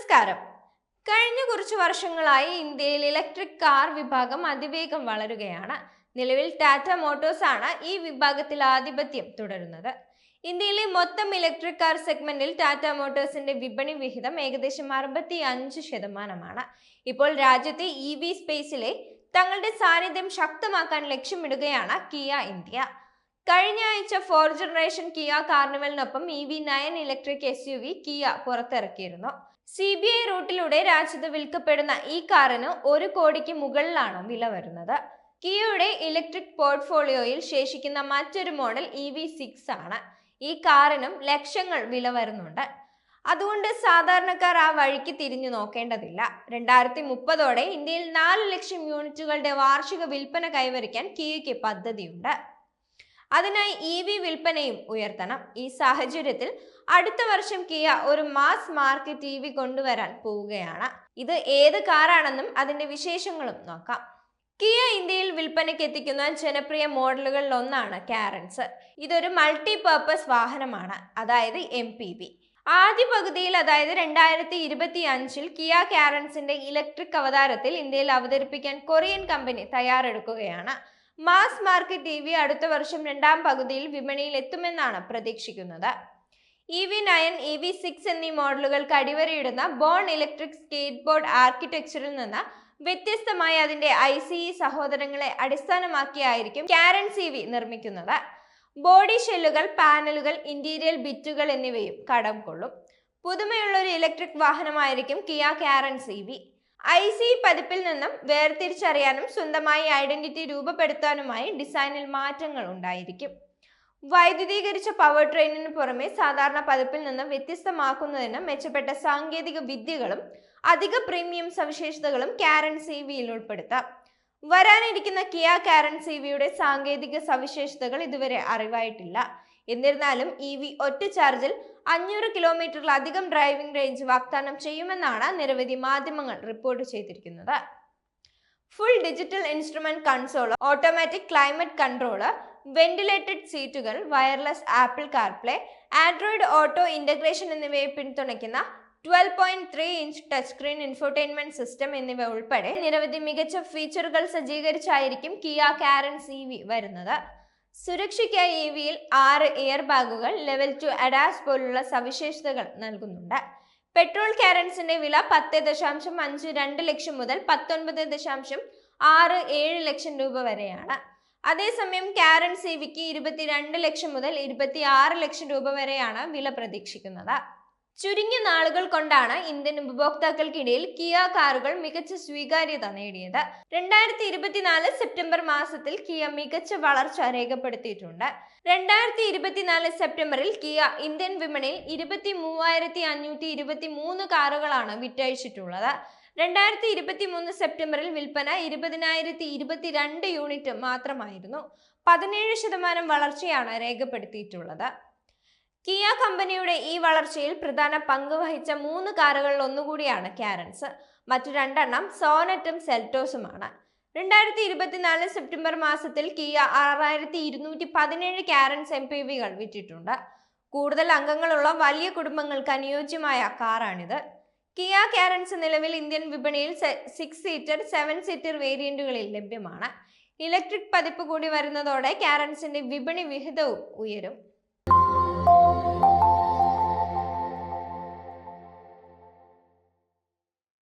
നമസ്കാരം. കഴിഞ്ഞ കുറച്ച് വർഷങ്ങളായി ഇന്ത്യയിൽ ഇലക്ട്രിക് കാർ വിഭാഗം അതിവേഗം വളരുകയാണ്. നിലവിൽ ടാറ്റ മോട്ടോഴ്സ് ആണ് ഈ വിഭാഗത്തിൽ ആധിപത്യം തുടരുന്നത്. ഇന്ത്യയിലെ മൊത്തം ഇലക്ട്രിക് കാർ സെഗ്മെന്റിൽ ടാറ്റ മോട്ടോഴ്സിന്റെ വിപണി വിഹിതം ഏകദേശം അറുപത്തി അഞ്ച് ശതമാനമാണ്. ഇപ്പോൾ രാജ്യത്തെ ഇ വി സ്പേസിലെ തങ്ങളുടെ സാന്നിധ്യം ശക്തമാക്കാൻ ലക്ഷ്യമിടുകയാണ് കിയ ഇന്ത്യ. കഴിഞ്ഞ ആഴ്ച four generation Kia കാർണിവലിനൊപ്പം E V nine electric S U V Kia പുറത്തിറക്കിയിരുന്നു. C B I റൂട്ടിലൂടെ രാജ്യത്ത് വിൽക്കപ്പെടുന്ന ഈ കാറിന് ഒരു കോടിക്ക് മുകളിലാണ് വില വരുന്നത്. കിയയുടെ ഇലക്ട്രിക് പോർട്ട്ഫോളിയോയിൽ ശേഷിക്കുന്ന മറ്റൊരു മോഡൽ ഇ വി സിക്സ് ആണ്. ഈ കാറിനും ലക്ഷങ്ങൾ വില വരുന്നുണ്ട്. അതുകൊണ്ട് സാധാരണക്കാർ ആ വഴിക്ക് തിരിഞ്ഞു നോക്കേണ്ടതില്ല. രണ്ടായിരത്തി മുപ്പതോടെ ഇന്ത്യയിൽ നാല് ലക്ഷം യൂണിറ്റുകളുടെ വാർഷിക വിൽപ്പന കൈവരിക്കാൻ കിയയ്ക്ക് പദ്ധതിയുണ്ട്. അതിനായി ഇ വി വിൽപ്പനയും ഉയർത്തണം. ഈ സാഹചര്യത്തിൽ അടുത്ത വർഷം കിയ ഒരു മാസ് മാർക്കറ്റ് ഇ വി കൊണ്ടുവരാൻ പോവുകയാണ്. ഇത് ഏത് കാറാണെന്നും അതിന്റെ വിശേഷങ്ങളും നോക്കാം. കിയ ഇന്ത്യയിൽ വിൽപ്പനയ്ക്ക് എത്തിക്കുന്ന ജനപ്രിയ മോഡലുകളിൽ ഒന്നാണ് കാരൻസ് ഇതൊരു മൾട്ടി പർപ്പസ് വാഹനമാണ് അതായത് എം പി വി ആദ്യ പകുതിയിൽ അതായത് രണ്ടായിരത്തി ഇരുപത്തി അഞ്ചിൽ കിയ കാരൻസിന്റെ ഇലക്ട്രിക് അവതാരത്തിൽ ഇന്ത്യയിൽ അവതരിപ്പിക്കാൻ കൊറിയൻ കമ്പനി തയ്യാറെടുക്കുകയാണ്. മാസ് മാർക്കറ്റ് ടി വി അടുത്ത വർഷം രണ്ടാം പകുതിയിൽ വിപണിയിൽ എത്തുമെന്നാണ് പ്രതീക്ഷിക്കുന്നത്. E V nine E V six എന്നീ മോഡലുകൾക്ക് അടിവരയിടുന്ന ബോൺ ഇലക്ട്രിക് സ്കേറ്റ് ബോർഡ് ആർക്കിടെക്ചറിൽ നിന്ന് വ്യത്യസ്തമായി അതിന്റെ ഐ സി ഇ സഹോദരങ്ങളെ അടിസ്ഥാനമാക്കിയായിരിക്കും കാരൻ സി വി നിർമ്മിക്കുന്നത്. ബോഡി ഷെല്ലുകൾ പാനലുകൾ ഇന്റീരിയൽ ബിറ്റുകൾ എന്നിവയും കടം കൊള്ളും. പുതുമയുള്ള ഒരു electric വാഹനമായിരിക്കും Kia Carens C V I C പതിപ്പിൽ നിന്നും വേർതിരിച്ചറിയാനും സ്വന്തമായി ഐഡന്റിറ്റി രൂപപ്പെടുത്താനുമായി ഡിസൈനിൽ മാറ്റങ്ങൾ ഉണ്ടായിരിക്കും. വൈദ്യുതീകരിച്ച പവർ ട്രെയിനിന് പുറമെ സാധാരണ പതിപ്പിൽ നിന്നും വ്യത്യസ്തമാക്കുന്നതിന് മെച്ചപ്പെട്ട സാങ്കേതിക വിദ്യകളും അധിക പ്രീമിയം സവിശേഷതകളും കാരൻ സി വിയിൽ ഉൾപ്പെടുത്താം. വരാനിരിക്കുന്ന കിയ കാരൻ സി വിയുടെ സാങ്കേതിക സവിശേഷതകൾ ഇതുവരെ അറിവായിട്ടില്ല. എന്നിരുന്നാലും ഇ വി ഒറ്റ ചാർജിൽ അഞ്ഞൂറ് കിലോമീറ്ററിലധികം ഡ്രൈവിംഗ് റേഞ്ച് വാഗ്ദാനം ചെയ്യുമെന്നാണ് നിരവധി മാധ്യമങ്ങൾ റിപ്പോർട്ട് ചെയ്തിരിക്കുന്നത്. Full digital instrument console automatic climate controller ventilated സീറ്റുകൾ wireless Apple CarPlay Android auto integration എന്നിവയെ പിന്തുണയ്ക്കുന്ന twelve point three inch touch screen infotainment system എന്നിവ ഉൾപ്പെടെ നിരവധി മികച്ച ഫീച്ചറുകൾ സജ്ജീകരിച്ചായിരിക്കും കിയ കാരൻ സി വരുന്നത്. സുരക്ഷയ്ക്കായി ഇ വിയിൽ ആറ് എയർ ബാഗുകൾ ലെവൽ ടു അഡാസ് പോലുള്ള സവിശേഷതകൾ നൽകുന്നുണ്ട്. പെട്രോൾ കാരൻസിന്റെ വില പത്ത് ദശാംശം അഞ്ച് രണ്ട് ലക്ഷം മുതൽ പത്തൊൻപത് ദശാംശം ആറ് ഏഴ് ലക്ഷം രൂപ വരെയാണ്. അതേസമയം കാരൻ സി വിക്ക് ഇരുപത്തിരണ്ട് ലക്ഷം മുതൽ ഇരുപത്തി ലക്ഷം രൂപ വരെയാണ് വില പ്രതീക്ഷിക്കുന്നത്. ചുരുങ്ങിയ നാളുകൾ കൊണ്ടാണ് ഇന്ത്യൻ ഉപഭോക്താക്കൾക്കിടയിൽ കിയ കാറുകൾ മികച്ച സ്വീകാര്യത നേടിയത്. രണ്ടായിരത്തി ഇരുപത്തിനാല് സെപ്റ്റംബർ മാസത്തിൽ കിയ മികച്ച വളർച്ച രേഖപ്പെടുത്തിയിട്ടുണ്ട്. രണ്ടായിരത്തി ഇരുപത്തിനാല് സെപ്റ്റംബറിൽ കിയ ഇന്ത്യൻ വിപണിയിൽ ഇരുപത്തി മൂവായിരത്തി അഞ്ഞൂറ്റി ഇരുപത്തി മൂന്ന് കാറുകളാണ് വിറ്റഴിച്ചിട്ടുള്ളത്. രണ്ടായിരത്തി ഇരുപത്തി മൂന്ന് സെപ്റ്റംബറിൽ വിൽപ്പന ഇരുപതിനായിരത്തി ഇരുപത്തിരണ്ട് യൂണിറ്റ് മാത്രമായിരുന്നു. പതിനേഴ് ശതമാനം വളർച്ചയാണ് രേഖപ്പെടുത്തിയിട്ടുള്ളത്. കിയ കമ്പനിയുടെ ഈ വളർച്ചയിൽ പ്രധാന പങ്ക് വഹിച്ച മൂന്ന് കാറുകളിൽ ഒന്നുകൂടിയാണ് കാരൻസ് മറ്റു രണ്ടെണ്ണം സോനറ്റും സെൽറ്റോസുമാണ്. രണ്ടായിരത്തി ഇരുപത്തിനാല് സെപ്റ്റംബർ മാസത്തിൽ കിയ ആറായിരത്തി ഇരുന്നൂറ്റി പതിനേഴ് കാരൻസ് എം പി വികൾ വിറ്റിട്ടുണ്ട്. കൂടുതൽ അംഗങ്ങളുള്ള വലിയ കുടുംബങ്ങൾക്ക് അനുയോജ്യമായ കാറാണിത്. കിയ കാരൻസ് നിലവിൽ ഇന്ത്യൻ വിപണിയിൽ സിക്സ് സീറ്റർ സെവൻ സീറ്റർ വേരിയന്റുകളിൽ ലഭ്യമാണ്. ഇലക്ട്രിക് പതിപ്പ് കൂടി വരുന്നതോടെ കാരൻസിന്റെ വിപണി വിഹിതവും ഉയരും.